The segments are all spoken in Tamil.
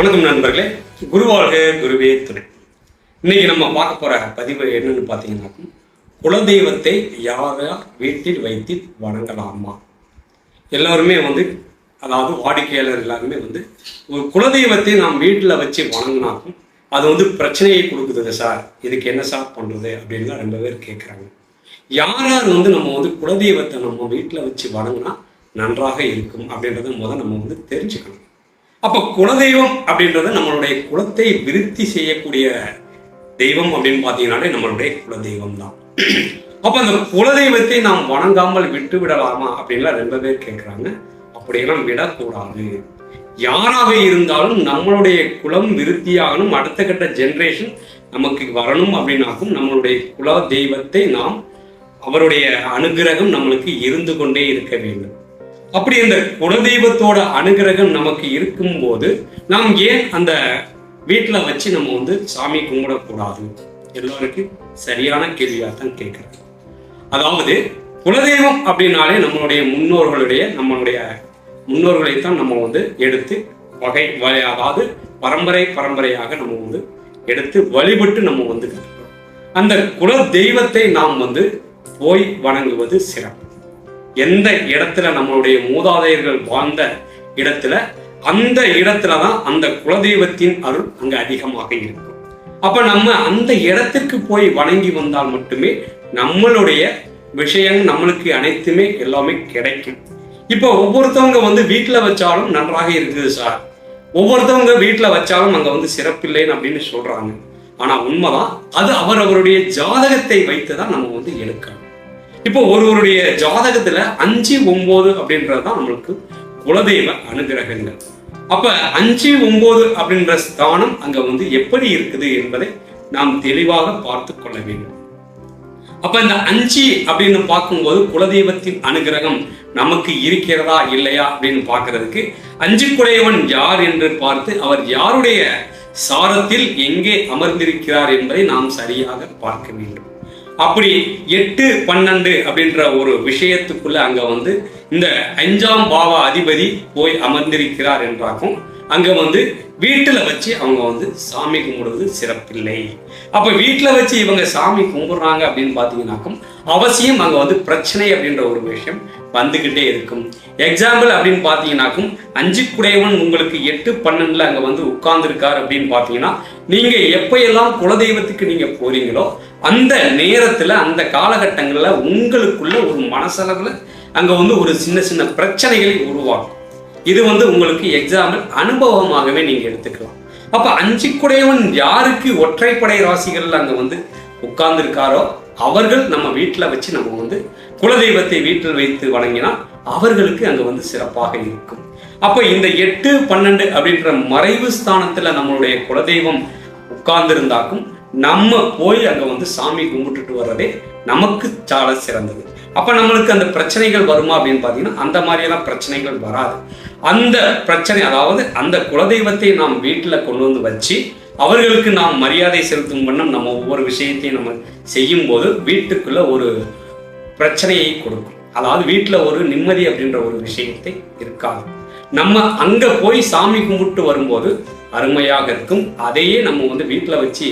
வணக்கம் நண்பர்களே. குருவாழ்க குருவே துணை. இன்னைக்கு நம்ம பார்க்க போற பதிவு என்னன்னு பார்த்தீங்கன்னா குலதெய்வத்தை யார் வீட்டில் வைத்து வணங்கலாமா? எல்லாருமே வந்து அதாவது வாடிக்கையாளர் எல்லாருமே வந்து ஒரு குலதெய்வத்தை நாம் வீட்டில் வச்சு வணங்கினாக்கும் அது வந்து பிரச்சனையை கொடுக்குது சார். இதுக்கு என்ன சார் பண்ணுறது அப்படின்லாம் ரெண்டு பேர் கேட்குறாங்க யார் யார் வந்து நம்ம வந்து குலதெய்வத்தை நம்ம வீட்டில் வச்சு வணங்கினா நன்றாக இருக்கும் அப்படின்றத முதல் நம்ம வந்து தெரிஞ்சுக்கணும். அப்போ குலதெய்வம் அப்படின்றது நம்மளுடைய குலத்தை விருத்தி செய்யக்கூடிய தெய்வம் அப்படின்னு பார்த்தீங்கன்னாலே நம்மளுடைய குலதெய்வம் தான். அப்போ அந்த குலதெய்வத்தை நாம் வணங்காமல் விட்டு விடலாமா அப்படின்லாம் ரொம்ப பேர் கேட்குறாங்க அப்படியெல்லாம் விடக்கூடாது. யாராக இருந்தாலும் நம்மளுடைய குலம் விருத்தியாகணும். அடுத்த கட்ட ஜென்ரேஷன் நமக்கு வரணும் அப்படின்னாக்கும் நம்மளுடைய குல தெய்வத்தை நாம் அவருடைய அனுகிரகம் நம்மளுக்கு இருந்து கொண்டே இருக்க வேண்டும். அப்படி அந்த குலதெய்வத்தோட அனுகிரகம் நமக்கு இருக்கும்போது நாம் ஏன் அந்த வீட்டில் வச்சு நம்ம வந்து சாமி கும்பிடக்கூடாது? எல்லாருக்கும் சரியான கேள்வியாக தான் கேட்குறேன். அதாவது குலதெய்வம் அப்படின்னாலே நம்மளுடைய முன்னோர்களுடைய நம்மளுடைய முன்னோர்களை தான் நம்ம வந்து எடுத்து வகை வ- அதாவது பரம்பரை பரம்பரையாக நம்ம வந்து எடுத்து வழிபட்டு நம்ம வந்து அந்த குல தெய்வத்தை நாம் வந்து போய் வணங்குவது சிறப்பு. எந்த இடத்துல நம்மளுடைய மூதாதையர்கள் வாழ்ந்த இடத்துல அந்த இடத்துல தான் அந்த குலதெய்வத்தின் அருள் அங்க அதிகமாக இருக்கும். அப்ப நம்ம அந்த இடத்திற்கு போய் வணங்கி வந்தால் மட்டுமே நம்மளுடைய விஷயம் நம்மளுக்கு அனைத்துமே எல்லாமே கிடைக்கும். இப்போ ஒவ்வொருத்தவங்க வந்து வீட்டில் வச்சாலும் நன்றாக இருக்குது சார். ஒவ்வொருத்தவங்க வீட்டில் வச்சாலும் அங்கே வந்து சிறப்பில்லைன்னு அப்படின்னு சொல்றாங்க. ஆனால் உண்மைதான் அது அவர் அவருடைய ஜாதகத்தை வைத்து தான் நம்ம வந்து எடுக்கணும். இப்போ ஒருவருடைய ஜாதகத்துல அஞ்சு ஒன்பது அப்படின்றது தான் நம்மளுக்கு குலதெய்வ அனுகிரகங்கள். அப்ப அஞ்சு ஒன்பது அப்படின்ற ஸ்தானம் அங்க வந்து எப்படி இருக்குது என்பதை நாம் தெளிவாக பார்த்து கொள்ள வேண்டும். அப்ப இந்த அஞ்சு அப்படின்னு பார்க்கும்போது குலதெய்வத்தின் அனுகிரகம் நமக்கு இருக்கிறதா இல்லையா அப்படின்னு பார்க்கறதுக்கு அஞ்சு குடையவன் யார் என்று பார்த்து அவர் யாருடைய சாரத்தில் எங்கே அமர்ந்திருக்கிறார் என்பதை நாம் சரியாக பார்க்க வேண்டும். அப்படி எட்டு பன்னெண்டு அப்படின்ற ஒரு விஷயத்துக்குள்ள அங்க வந்து இந்த அஞ்சாம் பாவ அதிபதி போய் அமர்ந்திருக்கிறார் என்றாக்கும். அங்க வந்து வீட்டுல வச்சு அவங்க வந்து சாமி கும்பிடுவது சிறப்பில்லை. அப்ப வீட்டுல வச்சு இவங்க சாமி கும்பிடுறாங்க அப்படின்னு பாத்தீங்கன்னாக்கும் அவசியம் அங்க வந்து பிரச்சனை அப்படின்ற ஒரு விஷயம் வந்துகிட்டே இருக்கும். எக்ஸாம்பிள் அப்படின்னு பாத்தீங்கன்னாக்கும் அஞ்சு குடையவன் உங்களுக்கு எட்டு பன்னெண்டுல அங்க வந்து உட்கார்ந்துருக்கார் அப்படின்னு பாத்தீங்கன்னா நீங்க எப்பயெல்லாம் குலதெய்வத்துக்கு நீங்க போறீங்களோ அந்த நேரத்தில் அந்த காலகட்டங்களில் உங்களுக்குள்ள ஒரு மனசளவில் அங்கே வந்து ஒரு சின்ன சின்ன பிரச்சனைகளை உருவாக்கும். இது வந்து உங்களுக்கு எக்ஸாம்பிள் அனுபவமாகவே நீங்கள் எடுத்துக்கலாம். அப்போ அஞ்சு குடையவன் யாருக்கு ஒற்றைப்படை ராசிகள் அங்கே வந்து உட்கார்ந்துருக்காரோ அவர்கள் நம்ம வீட்டில் வச்சு நம்ம வந்து குலதெய்வத்தை வீட்டில் வைத்து வழங்கினால் அவர்களுக்கு அங்கே வந்து சிறப்பாக இருக்கும். அப்போ இந்த எட்டு பன்னெண்டு அப்படின்ற மறைவு ஸ்தானத்தில் நம்மளுடைய குலதெய்வம் உட்கார்ந்திருந்தாக்கும் நம்ம போய் அங்கே வந்து சாமி கும்பிட்டுட்டு வர்றதே நமக்கு சால சிறந்தது. அப்போ நம்மளுக்கு அந்த பிரச்சனைகள் வருமா அப்படின்னு பார்த்தீங்கன்னா அந்த மாதிரியெல்லாம் பிரச்சனைகள் வராது. அந்த பிரச்சனை அதாவது அந்த குலதெய்வத்தை நாம் வீட்டில் கொண்டு வந்து வச்சு அவர்களுக்கு நாம் மரியாதை செலுத்தும் வண்ணம் நம்ம ஒவ்வொரு விஷயத்தையும் நம்ம செய்யும் போது வீட்டுக்குள்ள ஒரு பிரச்சனையை கொடுக்கும். அதாவது வீட்டில் ஒரு நிம்மதி அப்படின்ற ஒரு விஷயத்தை இருக்காது. நம்ம அங்கே போய் சாமி கும்பிட்டு வரும்போது அருமையாக இருக்கும். அதையே நம்ம வந்து வீட்டில் வச்சு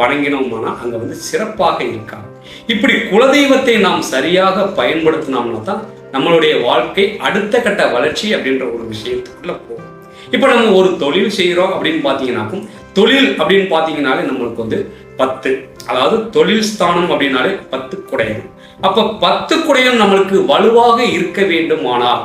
வணங்கினோம்னா அங்கே வந்து சிறப்பாக இருக்கா இப்படி குலதெய்வத்தை நாம் சரியாக பயன்படுத்தினோம்னா தான் நம்மளுடைய வாழ்க்கை அடுத்த கட்ட வளர்ச்சி அப்படின்ற ஒரு விஷயத்துக்குள்ள போகும். இப்போ நம்ம ஒரு தொழில் செய்கிறோம் அப்படின்னு பார்த்தீங்கன்னாக்கும் தொழில் அப்படின்னு பார்த்தீங்கன்னாலே நம்மளுக்கு வந்து பத்து அதாவது தொழில் ஸ்தானம் அப்படின்னாலே பத்து குடையம் அப்போ பத்து குடையம் நம்மளுக்கு வலுவாக இருக்க வேண்டுமானால்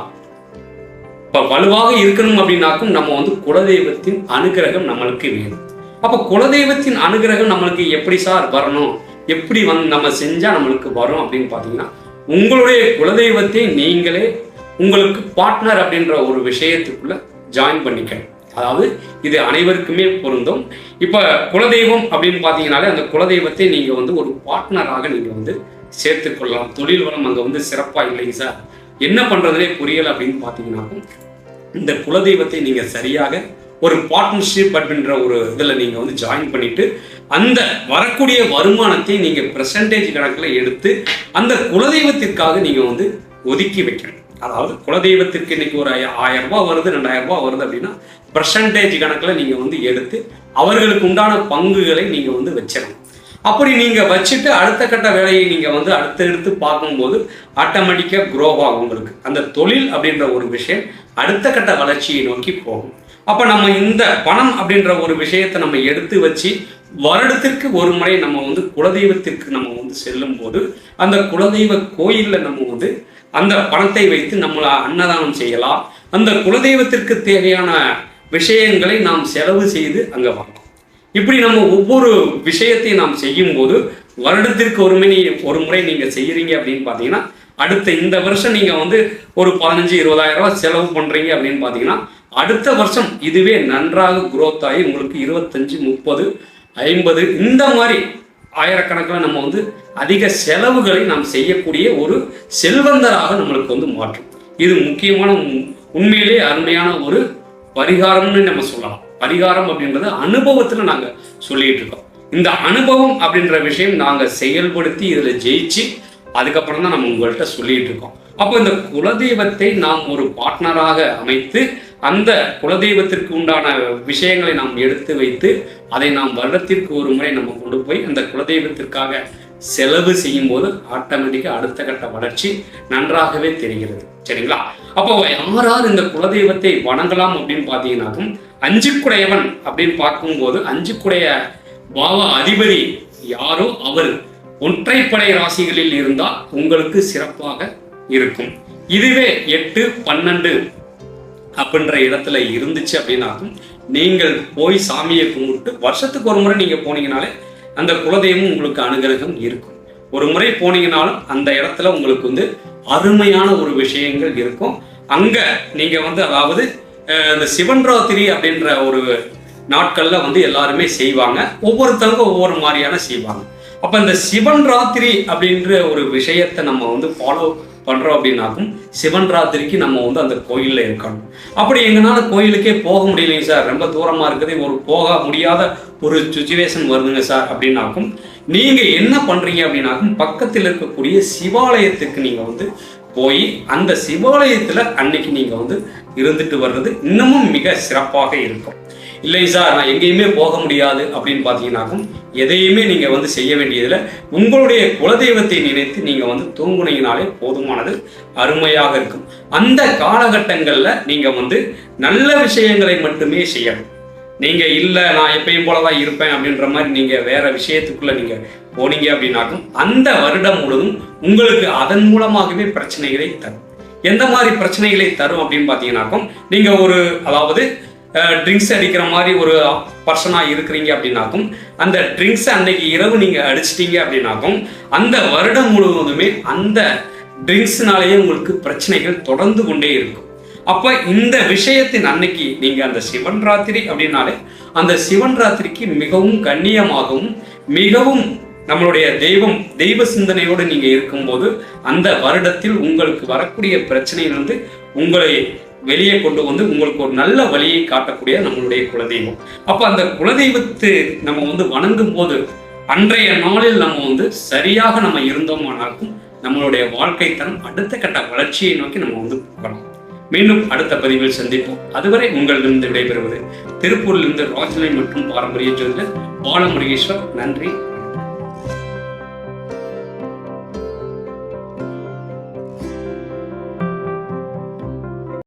இப்போ வலுவாக இருக்கணும் அப்படின்னாக்கும் நம்ம வந்து குலதெய்வத்தின் அனுகிரகம் நம்மளுக்கு வேணும். அப்ப குலதெய்வத்தின் அனுகிரகம் நம்மளுக்கு எப்படி சார் வரணும்? எப்படி வந்து நம்ம செஞ்சா நம்மளுக்கு வரும் அப்படின்னு பார்த்தீங்கன்னா உங்களுடைய குலதெய்வத்தை நீங்களே உங்களுக்கு பார்ட்னர் அப்படின்ற ஒரு விஷயத்துக்குள்ள ஜாயின் பண்ணிக்கணும். அதாவது இது அனைவருக்குமே பொருந்தும். இப்ப குலதெய்வம் அப்படின்னு பார்த்தீங்கனாலே அந்த குலதெய்வத்தை நீங்க வந்து ஒரு பார்ட்னராக நீங்க வந்து சேர்த்துக்கொள்ளலாம் தொழில் வளம் அங்க வந்து சிறப்பா இல்லைங்க சார். என்ன பண்றதுனே புரியல அப்படின்னு பார்த்தீங்கன்னாக்கும் இந்த குலதெய்வத்தை நீங்க சரியாக ஒரு பார்ட்னர்ஷிப் அப்படின்ற ஒரு இதில் நீங்கள் வந்து ஜாயின் பண்ணிட்டு அந்த வரக்கூடிய வருமானத்தை நீங்கள் பெர்சன்டேஜ் கணக்கில் எடுத்து அந்த குலதெய்வத்திற்காக நீங்கள் வந்து ஒதுக்கி வைக்கணும். அதாவது குலதெய்வத்திற்கு இன்னைக்கு ஒரு ஆயிரம் ரூபாய் வருது ரெண்டாயிரம் ரூபாய் வருது அப்படின்னா பர்சன்டேஜ் கணக்கில் நீங்கள் வந்து எடுத்து அவர்களுக்கு உண்டான பங்குகளை நீங்கள் வந்து வச்சிடணும். அப்படி நீங்கள் வச்சுட்டு அடுத்த கட்ட வேலையை நீங்கள் வந்து அடுத்தடுத்து பார்க்கும்போது ஆட்டோமேட்டிக்காக க்ரோ ஆகும் உங்களுக்கு. அந்த தொழில் அப்படின்ற ஒரு விஷயம் அடுத்த கட்ட வளர்ச்சியை நோக்கி போகும். அப்போ நம்ம இந்த பணம் அப்படின்ற ஒரு விஷயத்தை நம்ம எடுத்து வச்சு வருடத்திற்கு ஒரு முறை நம்ம வந்து குலதெய்வத்திற்கு நம்ம வந்து செல்லும் போது அந்த குலதெய்வ கோயிலில் நம்ம வந்து அந்த பணத்தை வைத்து நம்மளை அன்னதானம் செய்யலாம். அந்த குலதெய்வத்திற்கு தேவையான விஷயங்களை நாம் செலவு செய்து அங்கே வாங்கலாம். இப்படி நம்ம ஒவ்வொரு விஷயத்தையும் நாம் செய்யும் போது வருடத்திற்கு ஒரு மணி ஒரு முறை நீங்கள் செய்கிறீங்க அப்படின்னு பார்த்தீங்கன்னா அடுத்த இந்த வருஷம் நீங்கள் வந்து ஒரு பதினஞ்சு இருபதாயிரம் ரூபா செலவு பண்ணுறீங்க அப்படின்னு பார்த்தீங்கன்னா அடுத்த வருஷம் இதுவே நன்றாக குரோத் ஆகி உங்களுக்கு இருபத்தஞ்சி முப்பது ஐம்பது இந்த மாதிரி ஆயிரக்கணக்கில் நம்ம வந்து அதிக செலவுகளை நாம் செய்யக்கூடிய ஒரு செல்வந்தராக நம்மளுக்கு வந்து மாற்றும். இது முக்கியமான உண்மையிலே அருமையான ஒரு பரிகாரம்னு நம்ம சொல்லலாம். பரிகாரம் அப்படின்றது அனுபவத்தில் நாங்கள் சொல்லிட்டு இருக்கோம். இந்த அனுபவம் அப்படின்ற விஷயம் நாங்கள் செயல்படுத்தி இதில் ஜெயிச்சு அதுக்கப்புறம் தான் நம்ம உங்கள்கிட்ட சொல்லிட்டு இருக்கோம் அப்போ இந்த குலதெய்வத்தை நாம் ஒரு பார்ட்னராக அமைத்து அந்த குலதெய்வத்திற்கு உண்டான விஷயங்களை நாம் எடுத்து வைத்து அதை நாம் வருடத்திற்கு ஒரு முறை நம்ம கொண்டு போய் அந்த குலதெய்வத்திற்காக செலவு செய்யும் போது ஆட்டோமேட்டிக்காக அடுத்த கட்ட வளர்ச்சி நன்றாகவே தெரிகிறது. சரிங்களா? அப்போ யாரார் இந்த குலதெய்வத்தை வணங்கலாம் அப்படின்னு பார்த்தீங்கன்னாக்கும் அஞ்சுக்குடையவன் அப்படின்னு பார்க்கும்போது அஞ்சுக்குடைய பாவ அதிபதி யாரோ அவர். ஒற்றைப்படை ராசிகளில் இருந்தால் உங்களுக்கு சிறப்பாக இருக்கும். இதுவே எட்டு பன்னெண்டு அப்படின்ற இடத்துல இருந்துச்சு அப்படின்னாக்கும் நீங்கள் போய் சாமியை கும்பிட்டு வருஷத்துக்கு ஒரு முறை நீங்க போனீங்கனாலே அந்த குலதெய்வம் உங்களுக்கு அனுகிரகம் இருக்கும். ஒரு முறை போனீங்கனாலும் அந்த இடத்துல உங்களுக்கு வந்து அருமையான ஒரு விஷயங்கள் இருக்கும். அங்க நீங்க வந்து அதாவது இந்த சிவன் ராத்திரி அப்படின்ற ஒரு நாட்கள்ல வந்து எல்லாருமே செய்வாங்க. ஒவ்வொருத்தருக்கும் ஒவ்வொரு மாதிரியான செய்வாங்க. அப்போ இந்த சிவன் ராத்திரி அப்படின்ற ஒரு விஷயத்தை நம்ம வந்து ஃபாலோ பண்ணுறோம் அப்படின்னாக்கும் சிவன் ராத்திரிக்கு நம்ம வந்து அந்த கோயிலில் இருக்கணும். அப்படி எங்கனால கோயிலுக்கே போக முடியலைங்க சார். ரொம்ப தூரமாக இருக்குது. ஒரு போக முடியாத ஒரு சுச்சுவேஷன் வருதுங்க சார் அப்படின்னாக்கும் நீங்கள் என்ன பண்ணுறீங்க அப்படின்னாக்கும் பக்கத்தில் இருக்கக்கூடிய சிவாலயத்துக்கு நீங்கள் வந்து போய் அந்த சிவாலயத்தில் அன்னைக்கு நீங்கள் வந்து இருந்துட்டு வர்றது இன்னமும் மிக சிறப்பாக இருக்கும். இல்லை சார் நான் எங்கேயுமே போக முடியாது அப்படின்னு பார்த்தீங்கன்னாக்கும் எதையுமே நீங்கள் வந்து செய்ய வேண்டியதில்லை. உங்களுடைய குலதெய்வத்தை நினைத்து நீங்கள் வந்து தூங்குனீங்கனாலே போதுமானது அருமையாக இருக்கும். அந்த காலகட்டங்களில் நீங்கள் வந்து நல்ல விஷயங்களை மட்டுமே செய்யணும். நீங்கள் இல்லை நான் எப்பயும் போல தான் இருப்பேன் அப்படின்ற மாதிரி நீங்கள் வேற விஷயத்துக்குள்ளே நீங்கள் போனீங்க அப்படின்னாக்கும் அந்த வருடம் முழுதும் உங்களுக்கு அதன் மூலமாகவே பிரச்சனைகளை தரும். எந்த மாதிரி பிரச்சனைகளை தரும் அப்படின்னு பார்த்தீங்கன்னாக்கும் நீங்கள் ஒரு அதாவது ட்ரிங்க்ஸ் அடிக்கிற மாதிரி ஒரு பர்சனாக இருக்கிறீங்க அப்படின்னாக்கும் அந்த ட்ரிங்க்ஸை அன்னைக்கு இரவு நீங்கள் அடிச்சிட்டீங்க அப்படின்னாக்கும் அந்த வருடம் முழுவதுமே அந்த ட்ரிங்க்ஸ்னாலேயே உங்களுக்கு பிரச்சனைகள் தொடர்ந்து கொண்டே இருக்கும். அப்போ இந்த விஷயத்தின் அன்னைக்கு நீங்கள் அந்த சிவன் ராத்திரி அப்படின்னாலே அந்த சிவன் ராத்திரிக்கு மிகவும் கண்ணியமாகவும் மிகவும் நம்மளுடைய தெய்வம் தெய்வ சிந்தனையோடு நீங்கள் இருக்கும்போது அந்த வருடத்தில் உங்களுக்கு வரக்கூடிய பிரச்சனையிலிருந்து உங்களை வெளியே கொண்டு வந்து உங்களுக்கு ஒரு நல்ல வழியை காட்டக்கூடிய நம்மளுடைய குலதெய்வம். அப்போ அந்த குலதெய்வத்தை நம்ம வந்து வணங்கும் போது அன்றைய நாளில் நம்ம வந்து சரியாக நம்ம இருந்தோமானாலும் நம்மளுடைய வாழ்க்கை தரம் அடுத்த கட்ட வளர்ச்சியை நோக்கி நம்ம வந்து போகலாம். மீண்டும் அடுத்த பதிவில் சந்திப்போம். அதுவரை உங்களிடமிருந்து விடைபெறுவது திருப்பூரிலிருந்து ராஜ்நிலை மற்றும் பாரம்பரிய ஜோதிடர் பாலமுருகேஸ்வர். நன்றி.